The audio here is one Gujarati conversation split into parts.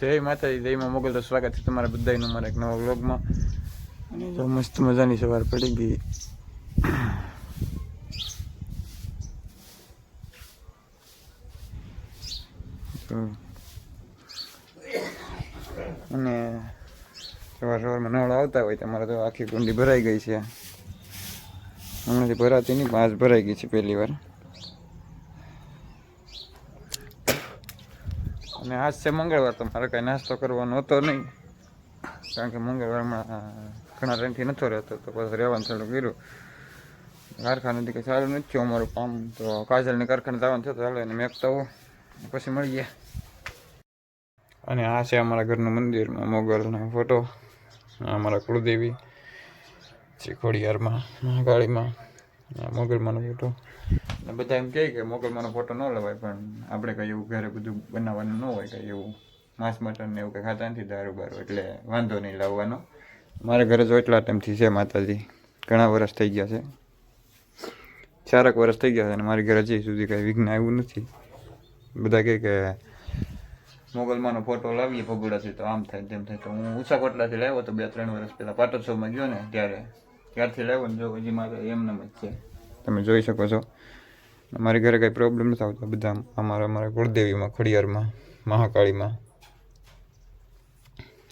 જય માતાજી જયમાં મોગલ તો સ્વાગત છે તમારા બધાનું મારા એક નવા વ્લોગમાં અને તો મસ્ત મજાની સવાર પડી ગઈ અને સવાર સવારમાં નળ આવતા હોય તમારે તો આખી કુંડી ભરાઈ ગઈ છે હમણાંથી ભરાતી નહીં આજ ભરાઈ ગઈ છે પહેલી વાર અને આજ છે મંગળવાર તો મારે કાંઈ નાસ્તો કરવાનો હતો નહીં. કારણ કે મંગળવારમાં ઘણા ટાઈમથી નથી રહેતો તો પછી રહેવાનું ચાલુ કર્યું. કારખાનેથી કંઈ સારું નથી થયું અમારું કામ. તો કાજલની કારખાને જવાનું થયું ચાલો એને મેકતા તો પછી મળી ગયા અને આ છે અમારા ઘરનું મંદિરમાં મોગલનો ફોટો. અમારા કુળદેવી. શ્રી ખોડિયારમાં, મહાકાળીમાં. મોગલમાંનો ફોટો અને બધા એમ કહે કે મોગલમાંનો ફોટો ન લેવાય, પણ આપણે કંઈ એવું ઘરે બધું બનાવવાનું ન હોય, કંઈ એવું માંસ મટન ને એવું કંઈ ખાતા નથી દારૂ બારું, એટલે વાંધો નહીં લાવવાનો. મારા ઘરે જો એટલા ટાઈમથી છે માતાજી. ઘણા વર્ષ થઈ ગયા છે. ચારક વર્ષ થઈ ગયા છે અને મારી ઘરે હજી સુધી કાંઈ વિઘ્ન આવ્યું નથી. બધા કહે કે મોગલમાંનો ફોટો લાવીએ ભગોડાથી, તો આમ થાય તેમ થાય. તો હું ઉષા કોટલાથી લાવ્યો તો બે ત્રણ વર્ષ પહેલાં પાટોત્સવમાં ગયો ને ત્યારે, ત્યારથી લાવ્યો ને જો, હજી મારે એમનેમ જ છે. તમે જોઈ શકો છો. અમારી ઘરે કંઈ પ્રોબ્લેમ નથી આવતો બધા અમારા અમારા કુળદેવીમાં, ખડિયારમાં, મહાકાળીમાં.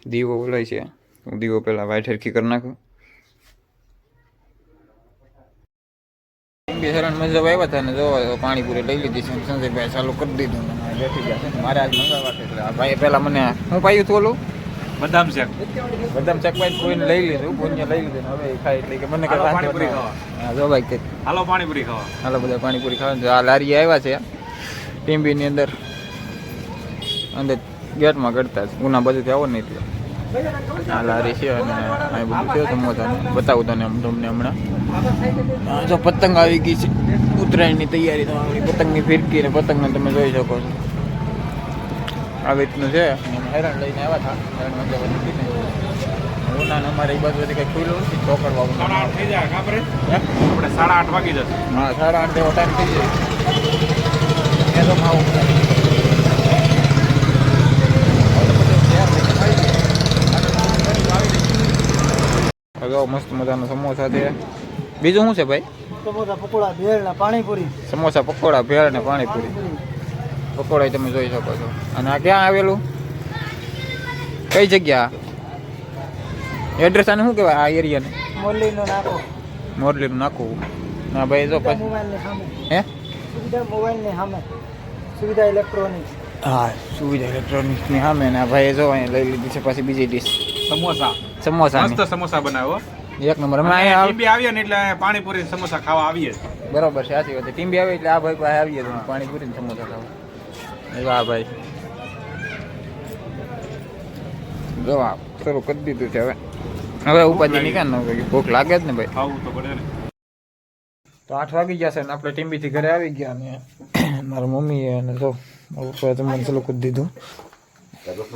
દીવો બોલાય છે. હું દીવો પહેલાં વાઇટ હરખી કરી નાખું. બે મજા આવ્યા હતા ને જોવા પાણીપુરી લઈ લીધી છે સંજયભાઈ ચાલુ કરી દીધું. બેઠી મારે આજ મંગાવવા એટલે ભાઈ પહેલાં મને, હું પાયું હતું ઓલું? બદામ શેક. બદામ ચકવાઈ કોઈને લઈ લીધું કોઈને લઈ લીધું હવે ખાય એટલે કે મને કે પાણીપુરી ખાવા. જો ભાઈ કે. હાલો પાણીપુરી ખાવા. હાલો બધા પાણીપુરી ખાવા. આ લારી આવ્યા છે ટીમ્બીની અંદર. અંદર ગેટમાં કરતા ઉના બાજુથી આવો ને એટલે. આ લારી છે અને આ બધું છે સમોસા બતાવું તને તમને હમણાં. જો પતંગ આવી ગઈ છે. ઉત્તરાયણની તૈયારી તો પતંગની ફિરકી ને પતંગને તમે જોઈ શકો છો. આવી રીતનું છે. હેરાન લઈને આવ્યા હતા. હેરાન મજા નથી ને ઉના અમારે એ બાજુ કંઈ ખુલ્લું નથી ચોકડવા સાડા આઠ થઈ જાય ખબર આપણે સાડા આઠ વાગી જશે. હા સાડા આઠ જેવો ટાઈમ થઈ જાય. એ તો ખાવું હવે મસ્ત મજાનો સમોસા છે. બીજું શું છે ભાઈ? સમોસા પકોડા ભેળ ને પાણીપુરી. સમોસા પકોડા ભેળ ને પાણીપુરી. પકોડા તમે જોઈ શકો છો. અને આ ક્યાં આવેલું? કઈ જગ્યા? એડ્રેસ આને શું કહેવાય? આ એરિયાને મોરલી નો નાખો. મોરલીનું નાખવું ના ભાઈ જો પછી મોબાઈલની સામે. હે? સુવિધા મોબાઈલની સામે. સુવિધા ઇલેક્ટ્રોનિક્સ હા સુવિધા ઇલેક્ટ્રોનિક્સની સામે. ને ભાઈ જો અહીંયા લઈ લીધી છે પાછી બીજી ડીશ સમોસા. સમોસા મસ્ત સમોસા બનાવો. એક નંબર. અમે અહીંયા ટીબી આવીએ ને એટલે અહીંયા પાણીપુરી સમોસા ખાવા આવીએ. બરોબર છે સાચી વાત ટીમ બી આવે એટલે આ ભાઈ પાસે આવીએ પાણીપુરી પાણી પૂરી સમોસા ખાવા. વાહ ભાઈ. જો આ શરૂ કરી દીધું છે હવે. હવે ઉપાધિ નીકળ ને ભૂખ લાગે જ ને ભાઈ? ખાવું તો પડે તો આઠ વાગી ગયા છે ને આપણે ટીમ્બીથી ઘરે આવી ગયા ને મારા મમ્મીએ અને જો ઉપર મને ચાલુ કરી દીધું.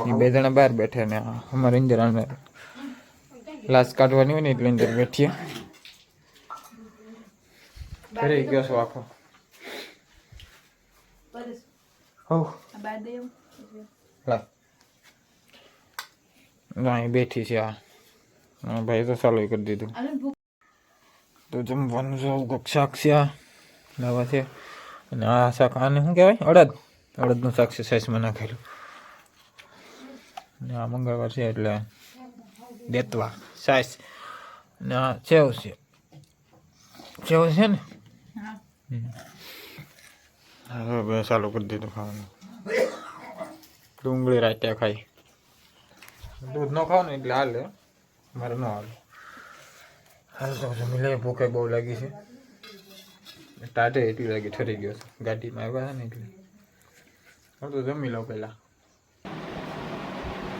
એ બે જણા બહાર બેઠે ને અમારે અમારે ઇન્દિરાને લાશ કાઢવાની હોય ને એટલે અંદર બેઠીએ ઘરે ગયો છો આખો. હો લા ના અહીં બેઠી છે આ. ભાઈ તો ચાલુ કરી દીધું. તો જમવાનું જો શાક છે આ. લાવા છે. અને આ શાક આને શું કહેવાય? અડદ. અડદનું શાક છે સાઈઝમાં નાખેલું. ને આ મંગળવાર છે એટલે દેતવા સાઈઝ ને આ સેવ છે. સેવ છે ને? હા. હવે ચાલુ કરી દીધું ખાવાનું. ડુંગળી રાત્યા ખાઈ. દૂધ ન ખાવ ને એટલે હાલે. મારે ન હાલે. હાલ તો જમી લે ભૂખે બહુ લાગી છે. ટાટે એટલી લાગી ઠરી ગયો છે. ગાડીમાં આવ્યા છે ને એટલે. હું તો જમી લઉં પહેલાં.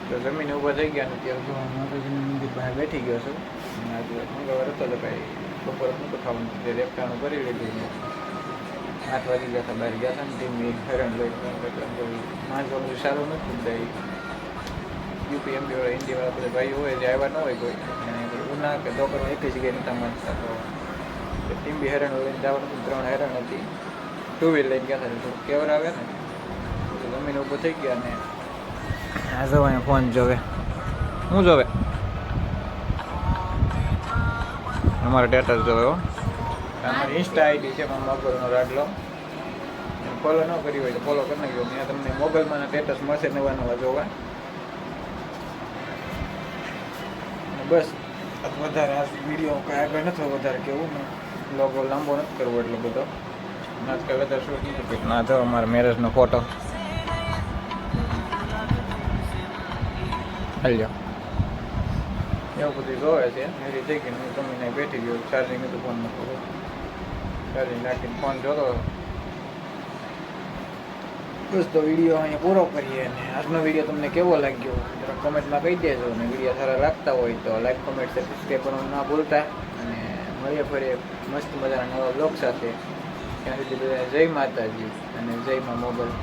તો જમીને ઊભા થઈ ગયા ને ત્યારે જો હું માતાજીનું મંદિર પાસે બેઠી ગયો છું. આજે મંગળવાર હતો તો ભાઈ બપોરે તો ખાવાનું એટલે રેપટાનું કરી લીધી આઠ વાગી ગયા હતા, બહાર ગયા હતા ને ટીમ હેરાન લઈ માણસ સારું નથી. યુપી વાળા ઇન્ડિયા વાળા બધા ભાઈઓ હોય જે આવ્યા ન હોય કોઈ. ઉના કે દોકરો એક જ જગ્યાએ નતા માનતા તો ટીમ બી હેરાન લઈને જવાનું ત્રણ હેરાન હતી. ટુ વ્હીલ લઈને ગયા હતા તો કેવર આવે ને જમીન ઊભો થઈ ગયા ને. આ જો અહીંયા ફોન જોવે. હું જોવે? અમારા સ્ટેટસ જોવે હો. અમારી ઇન્સ્ટા આઈડી છે એમાં મોબાઈલનો રાખલો ફોલો ન કરી હોય તો ફોલો કરી નાખજો ત્યાં તમને મોબાઈલમાં સ્ટેટસ મળશે નવા નવા જોવા. બસ. વધારે આ વીડિયો કાંઈ આગળ નથી વધારે કેવું. ને લોગો લાંબો નથી કરવો એટલો બધો. કાંઈ વધારે શું નથી કર્યું ના થયો અમારા મેરેજનો ફોટો હાલ્યો એવું બધું જોવે છે. મેરી થઈ ગઈ હું તમે બેઠી ગયો. ચાર્જિંગ હતું ફોન થોડું ચાર્જિંગ નાખીને ફોન જોતો. બસ તો વીડિયો અહીંયા પૂરો કરીએ અને આજનો વીડિયો તમને કેવો લાગ્યો? જરા કોમેન્ટમાં કહી દેજો અને વીડિયો સારા લાગતા હોય તો લાઈક કોમેન્ટ સબસ્ક્રાઈબ કરવાનું ના ભૂલતા. અને મળીએ ફરી મસ્ત મજાના નવા બ્લોગ સાથે. ત્યાં સુધી જય માતાજી અને જય મા મોબાઈલ